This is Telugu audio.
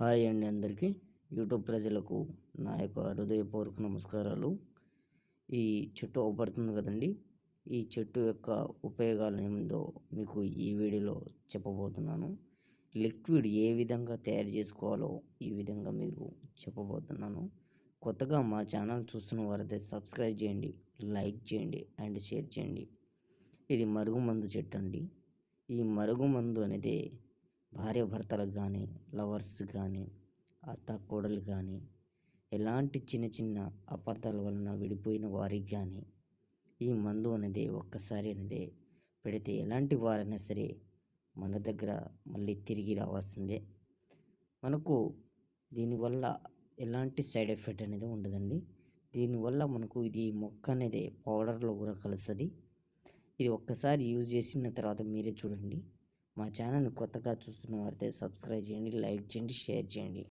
హాయ్ అండి అందరికీ. యూట్యూబ్ ప్రజలకు నా యొక్క హృదయపూర్వక నమస్కారాలు. ఈ చెట్టు అవపడుతుంది కదండి. ఈ చెట్టు యొక్క ఉపయోగాలు ఏమిందో మీకు ఈ వీడియోలో చెప్పబోతున్నాను. లిక్విడ్ ఏ విధంగా తయారు చేసుకోవాలో ఈ విధంగా మీరు చెప్పబోతున్నాను. కొత్తగా మా ఛానల్ చూస్తున్న వారైతే సబ్స్క్రైబ్ చేయండి లైక్ చేయండి అండ్ షేర్ చేయండి. ఇది మరుగుమందు చెట్టు అండి. ఈ మరుగుమందు అనేది భార్య భర్తలకు కానీ లవర్స్ కానీ అత్త కోడలు కానీ ఎలాంటి చిన్న చిన్న అపార్థాల వలన విడిపోయిన వారికి కానీ ఈ మందు అనేది ఒక్కసారి అనేది పెడితే ఎలాంటి వారైనా సరే మన దగ్గర మళ్ళీ తిరిగి రావాల్సిందే. మనకు దీనివల్ల ఎలాంటి సైడ్ ఎఫెక్ట్ అనేది ఉండదండి. దీనివల్ల మనకు ఇది మొక్క అనేది పౌడర్లో కూడా కలుస్తుంది. ఇది ఒక్కసారి యూజ్ చేసిన తర్వాత మీరే చూడండి. మా ఛానల్ని కొత్తగా చూస్తున్న వారైతే సబ్స్క్రైబ్ చేయండి లైక్ చేయండి షేర్ చేయండి.